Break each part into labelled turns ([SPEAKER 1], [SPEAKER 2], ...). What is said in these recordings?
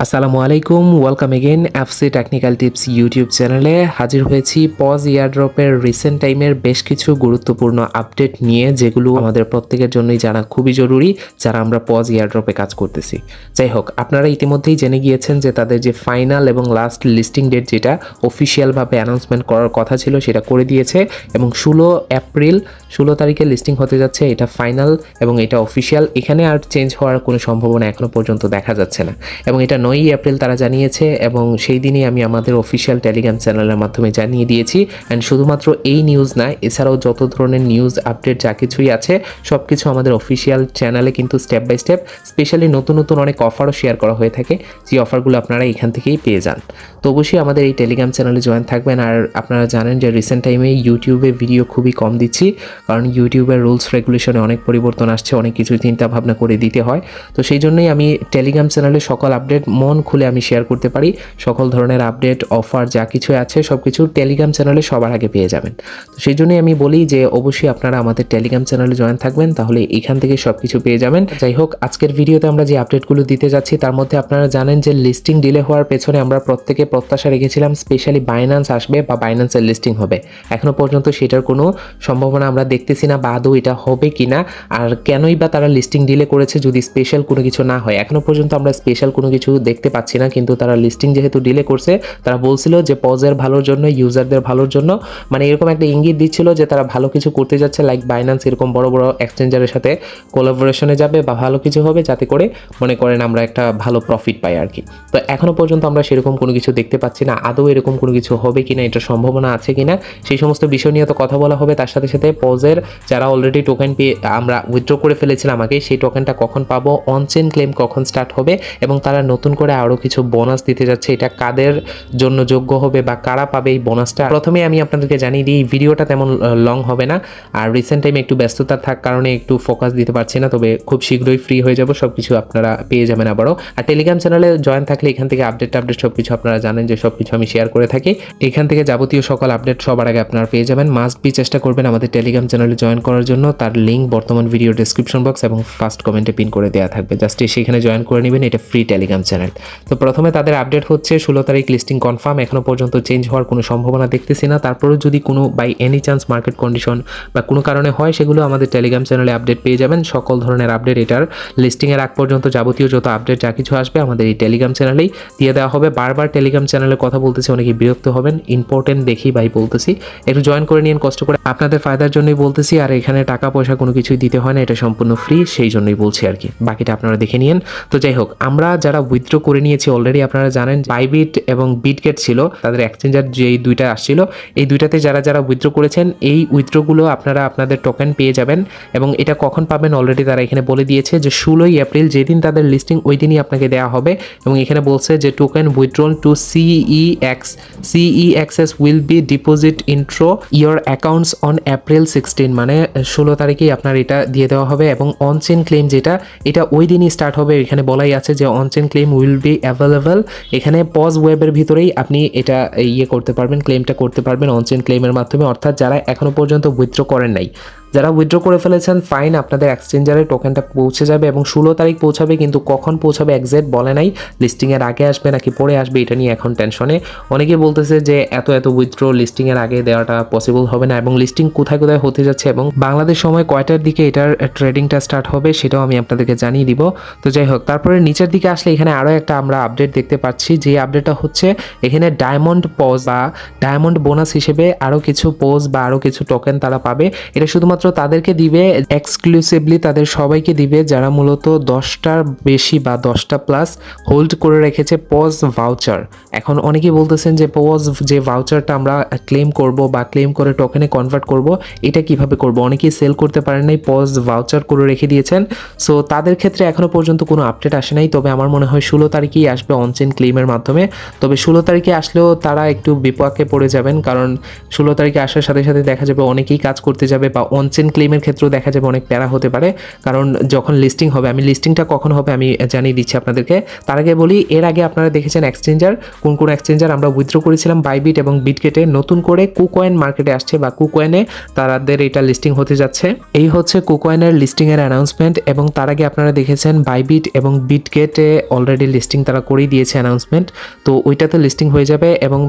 [SPEAKER 1] আসসালামু আলাইকুম welcome again FC technical tips YouTube চ্যানেলে হাজির হয়েছি পজ ইয়ারড্রপের রিসেন্ট টাইমের বেশ কিছু গুরুত্বপূর্ণ আপডেট নিয়ে, যেগুলো আমাদের প্রত্যেকের জন্যই জানা খুবই জরুরি, যারা আমরা পজ ইয়ারড্রপে কাজ করতেছি। যাই হোক, আপনারা ইতিমধ্যেই জেনে গিয়েছেন যে তাদের যে ফাইনাল এবং লাস্ট লিস্টিং ডেট যেটা অফিসিয়ালভাবে অ্যানাউন্সমেন্ট করার কথা ছিল, সেটা করে দিয়েছে এবং ষোলো এপ্রিল ষোলো তারিখে লিস্টিং হতে যাচ্ছে, এটা ফাইনাল এবং এটা অফিসিয়াল এখানে আর চেঞ্জ হওয়ার কোনো সম্ভাবনা এখনও পর্যন্ত দেখা যাচ্ছে না। এবং এটা নয়ই এপ্রিল তারা জানিয়েছে, এবং সেই দিনই আমি আমাদের অফিসিয়াল টেলিগ্রাম চ্যানেলের মাধ্যমে জানিয়ে দিয়েছি। অ্যান্ড শুধুমাত্র এই নিউজ না, এছাড়াও যত ধরনের নিউজ আপডেট যা কিছুই আছে সব কিছু আমাদের অফিসিয়াল চ্যানেলে কিন্তু স্টেপ বাই স্টেপ স্পেশালি নতুন নতুন অনেক অফারও শেয়ার করা হয়ে থাকে। যে অফারগুলো আপনারা এখান থেকেই পেয়ে যান। তো অবশ্যই আমাদের এই টেলিগ্রাম চ্যানেলে জয়েন থাকবেন। আর আপনারা জানেন যে রিসেন্ট টাইমে ইউটিউবে ভিডিও খুবই কম দিচ্ছি। কারণ ইউটিউবের রুলস, রেগুলেশনে অনেক পরিবর্তন আসছে, অনেক কিছু চিন্তা ভাবনা করে দিতে হয়। তো সেই জন্যই আমি টেলিগ্রাম চ্যানেলে সকল আপডেট মন খুলে আমি শেয়ার করতে পারি। সকল ধরনের আপডেট অফার যা কিছু আছে সব কিছু টেলিগ্রাম চ্যানেলে সবার আগে পেয়ে যাবেন। তো সেই জন্যই আমি বলি যে, অবশ্যই আপনারা আমাদের টেলিগ্রাম চ্যানেলে জয়েন থাকবেন, তাহলে এখান থেকে সব কিছু পেয়ে যাবেন। যাই হোক, আজকের ভিডিওতে আমরা যে আপডেটগুলো দিতে যাচ্ছি, তার মধ্যে আপনারা জানেন যে লিস্টিং ডিলে হওয়ার পেছনে আমরা প্রত্যেকে প্রত্যাশা রেখেছিলাম স্পেশালি বাইন্যান্স আসবে বা বাইন্যান্সের লিস্টিং হবে। এখনও পর্যন্ত সেটার কোনো সম্ভাবনা আমরা দেখতেছি না বা আদৌ এটা হবে কি না আর কেনই বা তারা লিস্টিং ডিলে করেছে যদি স্পেশাল কোনো কিছু না হয়। এখনও পর্যন্ত আমরা স্পেশাল কোনো কিছু দেখতে পাচ্ছি না, কিন্তু তারা লিস্টিং যেহেতু ডিলে করছে, তারা বলছিল যে পজের ভালোর জন্য ইউজারদের ভালোর জন্য মানে এরকম একটা ইঙ্গিত দিচ্ছিল যে তারা ভালো কিছু করতে যাচ্ছে লাইক বাইন্যান্স এরকম বড় বড় এক্সচেঞ্জারের সাথে কোলাবোরেশনে যাবে বা ভালো কিছু হবে, যাতে করে মনে করেন আমরা একটা ভালো প্রফিট পাই আর কি। তো এখনও পর্যন্ত আমরা সেরকম কোনো কিছু দেখতে পাচ্ছি না, আদৌ এরকম কোনো কিছু হবে কিনা, এটা সম্ভাবনা আছে কিনা, সেই সমস্ত বিষয় নিয়ে তো কথা বলা হবে, তার সাথে সাথে পজের যারা অলরেডি টোকেন পেয়ে, আমরা উইথড্র করে ফেলেছিলাম আগে সেই টোকেনটা কখন পাবো? অনচেন ক্লেম কখন স্টার্ট হবে? এবং তারা নতুন করে আরও কিছু বোনাস দিতে যাচ্ছে, এটা কাদের জন্য যোগ্য হবে বা কারা পাবে এই বোনাসটা প্রথমে আমি আপনাদেরকে জানিয়ে দিই, এই ভিডিওটা তেমন লং হবে না। আর রিসেন্ট টাইমে একটু ব্যস্ততার থাক কারণে একটু ফোকাস দিতে পারছি না, তবে খুব শীঘ্রই ফ্রি হয়ে যাব সব কিছু আপনারা পেয়ে যাবেন আবারও। আর টেলিগ্রাম চ্যানেলে জয়েন থাকলে এখান থেকে আপডেট আপডেট সব কিছু আপনারা জানেন যে সব কিছু আমি শেয়ার করে থাকি। এখান থেকে যাবতীয় সকল আপডেট সবার আগে আপনারা পেয়ে যাবেন। মাস্ট বি চেষ্টা করবেন আমাদের টেলিগ্রাম চ্যানেলে জয়েন করার জন্য তার লিঙ্ক বর্তমান ভিডিও ডেসক্রিপশন বক্স এবং ফার্স্ট কমেন্টে পিন করে দেওয়া থাকবে। জাস্ট সেখানে জয়েন করে নেবেন, এটা ফ্রি টেলিগ্রাম চ্যানেল তো প্রথমে তাদের আপডেট হচ্ছে, ষোলো তারিখ লিস্টিং কনফার্ম এখনও পর্যন্ত চেঞ্জ হওয়ার কোনো সম্ভাবনা দেখতেছি না। তারপরেও যদি কোনো by any chance market condition বা কোনো কারণে হয়, সেগুলো আমাদের টেলিগ্রাম চ্যানেলে আপডেট পেয়ে যাবেন। সকল ধরনের আপডেট এটার লিস্টিংয়ের আগ পর্যন্ত যাবতীয় যত আপডেট যা কিছু আসবে আমাদের এই টেলিগ্রাম চ্যানেলেই দিয়ে দেওয়া হবে। বারবার টেলিগ্রাম চ্যানেলে কথা বলতেছি, অনেকে বিরক্ত হবেন ইম্পর্টেন্ট দেখি ভাই বলতেছি। একটু জয়েন করে নিন, কষ্ট করে। আপনাদের ফায়দার জন্যই বলতেছি, আর এখানে টাকা পয়সা কোনো কিছুই দিতে হয় না, এটা সম্পূর্ণ ফ্রি সেই জন্যই বলছি আর কি। বাকিটা আপনারা দেখে নিন তো যাই হোক, আমরা যারা উইথড্র করে নিয়েছি অলরেডি আপনারা জানেন বাইবিট এবং বিটগেট ছিল, তাদের এক্সচেঞ্জার যে এই দুইটা আসছিল, এই দুইটাতে যারা যারা উইথড্র করেছেন, এই উইথড্রগুলো আপনারা আপনাদের টোকেন পেয়ে যাবেন এবং এটা কখন পাবেন অলরেডি তারা এখানে বলে দিয়েছে যে ষোলোই এপ্রিল যেদিন তাদের লিস্টিং ওই দিনই আপনাকে দেওয়া হবে এবং এখানে বলছে যে token withdrawal to CEX CEXs will be deposit into your accounts on April sixteen মানে ষোলো তারিখেই আপনার এটা দিয়ে দেওয়া হবে এবং অনচেন ক্লেম যেটা, এটা ওই দিনই স্টার্ট হবে। এখানে বলাই আছে যে onchain claim will be available এখানে পজ ওয়েবের ভিতরেই আপনি এটা ইয়ে করতে পারবেন ক্লেমটা করতে পারবেন অনচেন ক্লেমের মাধ্যমে। অর্থাৎ যারা এখনও পর্যন্ত উইথড্র করেন নাই। যারা উইথড্র করে ফেলেছেন ফাইন আপনাদের এক্সচেঞ্জারে টোকেনটা পৌঁছে যাবে এবং ষোলো তারিখ পৌঁছাবে, কিন্তু কখন পৌঁছাবে একজ্যাক্ট বলে নাই। লিস্টিংয়ের আগে আসবে নাকি পরে আসবে, এটা নিয়ে এখন টেনশনে অনেকে বলতেছে যে এত এত উইথড্র লিস্টিংয়ের আগে দেওয়াটা পসিবল হবে না এবং লিস্টিং কোথায় কোথায় হতে যাচ্ছে এবং বাংলাদেশ সময় কয়টার দিকে এটার ট্রেডিংটা স্টার্ট হবে, সেটাও আমি আপনাদেরকে জানিয়ে দিব। তো যাই হোক, তারপরে নিচের দিকে আসলে এখানে আরও একটা আমরা আপডেট দেখতে পাচ্ছি, যে আপডেটটা হচ্ছে এখানে ডায়মন্ড পজ বা ডায়মন্ড বোনাস হিসেবে আরও কিছু পোজ বা আরও কিছু টোকেন তারা পাবে। এটা শুধুমাত্র তাদেরকে দিবে এক্সক্লুসিভলি তাদের সবাইকে দিবে, যারা মূলত দশটার বেশি বা দশটা প্লাস হোল্ড করে রেখেছে পজ ভাউচার এখন অনেকেই বলতেছেন যে পজ যে ভাউচারটা আমরা ক্লেম করব বা ক্লেম করে টোকেনে কনভার্ট করব, এটা কীভাবে করব? অনেকেই সেল করতে পারেন নাই পজ ভাউচার করে রেখে দিয়েছেন। সো তাদের ক্ষেত্রে এখনও পর্যন্ত কোনো আপডেট আসে নাই, তবে আমার মনে হয় ষোলো তারিখেই আসবে অনচেন ক্লেমের মাধ্যমে। তবে ষোলো তারিখে আসলেও তারা একটু বিপাকে পড়ে যাবেন, কারণ ষোলো তারিখে আসার সাথে সাথে দেখা যাবে অনেকেই কাজ করতে যাবে বা অন অনচেন ক্লেমের ক্ষেত্রেও দেখা যাবে অনেক প্যারা হতে পারে। কারণ যখন লিস্টিং হবে, আমি লিস্টিংটা কখন হবে আমি জানিয়ে দিচ্ছি আপনাদেরকে। তার আগে বলি, এর আগে আপনারা দেখেছেন এক্সচেঞ্জার কোন কোন এক্সচেঞ্জার আমরা উইথড্র করেছিলাম বাইবিট এবং বিটগেটে নতুন করে কুকয়েন মার্কেটে আসছে বা কুকয়েনে তাদের এটা লিস্টিং হতে যাচ্ছে। এই হচ্ছে কুকয়েনের লিস্টিংয়ের অ্যানাউন্সমেন্ট এবং তার আগে আপনারা দেখেছেন বাইবিট এবং বিটগেটে অলরেডি লিস্টিং তারা করেই দিয়েছে অ্যানাউন্সমেন্ট তো ওইটাতে লিস্টিং হয়ে যাবে এবং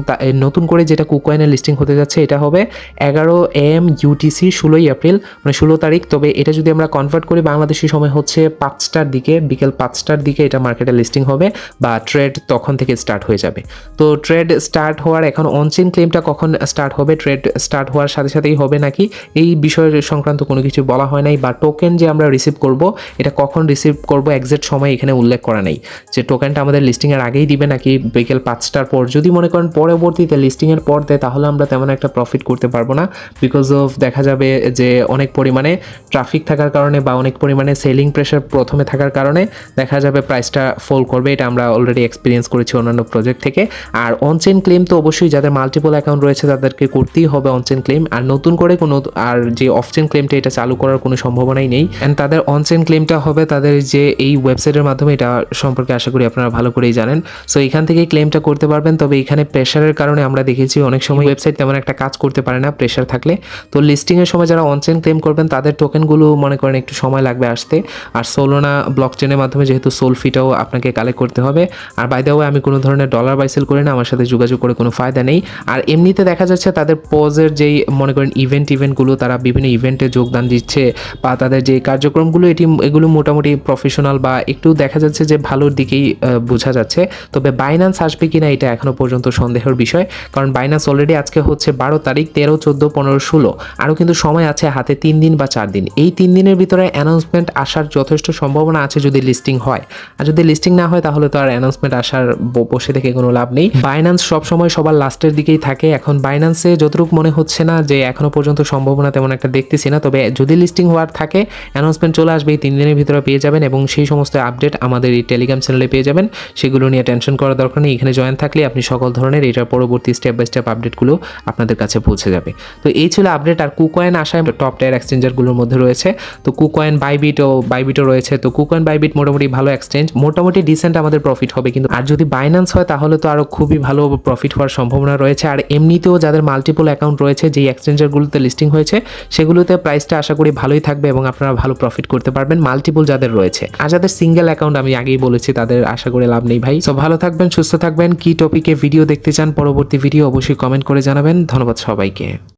[SPEAKER 1] নতুন করে যেটা কুকয়েনের লিস্টিং হতে যাচ্ছে, এটা হবে এগারো এম ইউটিসি ষোলোই এপ্রিল। মানে ষোলো তারিখ। তবে এটা যদি আমরা কনভার্ট করি, বাংলাদেশি সময় হচ্ছে পাঁচটার দিকে, বিকেল পাঁচটার দিকে এটা মার্কেটে লিস্টিং হবে বা ট্রেড তখন থেকে স্টার্ট হয়ে যাবে। তো ট্রেড স্টার্ট হওয়ার এখন অনচেন ক্লেমটা কখন স্টার্ট হবে? ট্রেড স্টার্ট হওয়ার সাথে সাথেই হবে নাকি? এই বিষয়ের সংক্রান্ত কোনো কিছু বলা হয় নাই বা টোকেন যে আমরা রিসিভ করব, এটা কখন রিসিভ করব এক্সাক্ট সময় এখানে উল্লেখ করা নেই। যে টোকেনটা আমাদের লিস্টিংয়ের আগেই দিবে নাকি বিকেল পাঁচটার পর? যদি মনে করেন পরবর্তীতে লিস্টিংয়ের পর দেয়, তাহলে আমরা তেমন একটা প্রফিট করতে পারব না। বিকজ অফ দেখা যাবে যে অনেক পরিমাণে ট্রাফিক থাকার কারণে বা অনেক পরিমাণে সেলিং প্রেশার প্রথমে থাকার কারণে দেখা যাবে প্রাইসটা ফল করবে। এটা আমরা অলরেডি এক্সপিরিয়েন্স করেছি অন্যান্য প্রজেক্ট থেকে। আর অনচেন ক্লেম তো অবশ্যই যাদের মাল্টিপল অ্যাকাউন্ট রয়েছে তাদেরকে করতেই হবে অনচেন ক্লেম আর নতুন করে কোনো, আর যে অফচেন ক্লেমটা এটা চালু করার কোনো সম্ভাবনাই নেই। অ্যান্ড তাদের অনচেন ক্লেমটা হবে তাদের যে এই ওয়েবসাইটের মাধ্যমে এটা সম্পর্কে আশা করি আপনারা ভালো করেই জানেন। সো এখান থেকে ক্লেমটা করতে পারবেন। তবে এখানে প্রেশারের কারণে আমরা দেখেছি অনেক সময় ওয়েবসাইট তেমন একটা কাজ করতে পারে না প্রেশার থাকলে। তো লিস্টিংয়ের সময় যারা অনচেন ক্লেম করবেন, তাদের টোকেনগুলো মনে করেন একটু সময় লাগবে আসতে। আর সোলোনা ব্লক চেনের মাধ্যমে যেহেতু সোল ফিটাও আপনাকে কালেক্ট করতে হবে। আর বাই দ্য ওয়ে আমি কোনো ধরনের ডলার বাইসেল করি না, আমার সাথে যোগাযোগ করে কোনো ফায়দা নেই। আর এমনিতে দেখা যাচ্ছে তাদের পজের যেই মনে করেন ইভেন্ট ইভেন্টগুলো তারা বিভিন্ন ইভেন্টে যোগদান দিচ্ছে বা তাদের যে কার্যক্রমগুলো, এটি এগুলো মোটামুটি প্রফেশনাল বা একটু দেখা যাচ্ছে যে ভালোর দিকেই বোঝা যাচ্ছে। তবে বাইন্যান্স আসবে কিনা, এটা এখনও পর্যন্ত সন্দেহের বিষয়। কারণ বাইন্যান্স অলরেডি আজকে হচ্ছে বারো তারিখ, তেরো, চোদ্দ, পনেরো, ষোলো। আরও কিন্তু সময় আছে হাতে তিন দিন বা চার দিন। এই তিন দিনের ভিতরে অ্যানাউন্সমেন্ট আসার যথেষ্ট সম্ভাবনা আছে যদি লিস্টিং হয়। আর যদি লিস্টিং না হয়, তাহলে তো আর অ্যানাউন্সমেন্ট আসার বসে থেকে কোনো লাভ নেই। বাইন্যান্স সবসময় সবার লাস্টের দিকেই থাকে। এখন বাইন্যান্সে যতটুকু মনে হচ্ছে না যে, এখনও পর্যন্ত সম্ভাবনা তেমন একটা দেখতেছি না। তবে যদি লিস্টিং হওয়ার থাকে অ্যানাউন্সমেন্ট চলে আসবে, এই তিন দিনের ভিতরে পেয়ে যাবেন এবং সেই সমস্ত আপডেট আমাদের এই টেলিগ্রাম চ্যানেলে পেয়ে যাবেন। সেগুলো নিয়ে টেনশন করার দরকার নেই। এখানে জয়েন থাকলে আপনি সকল ধরনের এটার পরবর্তী স্টেপ বাই স্টেপ আপডেটগুলো আপনাদের কাছে পৌঁছে যাবে। তো এই ছিল আপডেট আর কুকয়েন আসায় টপ টায়ার এক্সচেঞ্জারগুলোর মধ্যে রয়েছে। তো কুকয়েন বাইবিট ও বাইবিটও রয়েছে। তো কুকয়েন বাইবিট মোটামুটি ভালো এক্সচেঞ্জ মোটামুটি ডিসেন্ট আমাদের প্রফিট হবে কিন্তু আর যদি বাইন্যান্স হয় তাহলে তো আরও খুবই ভালো প্রফিট হওয়ার সম্ভাবনা রয়েছে। আর এমনিতেও যাদের মাল্টিপল অ্যাকাউন্ট রয়েছে, যেই এক্সচেঞ্জারগুলোতে লিস্টিং হয়েছে, সেগুলোতে প্রাইসটা আশা করি ভালোই থাকবে এবং আপনারা ভালো প্রফিট করতে পারবেন মাল্টিপল যাদের রয়েছে। আর যাদের সিঙ্গেল অ্যাকাউন্ট আমি আগেই বলেছি, তাদের আশা করে লাভ নেই ভাই। সো ভালো থাকবেন, সুস্থ থাকবেন। কি টপিকে ভিডিও দেখতে চান, পরবর্তী ভিডিও অবশ্যই কমেন্ট করে জানাবেন। ধন্যবাদ সবাইকে।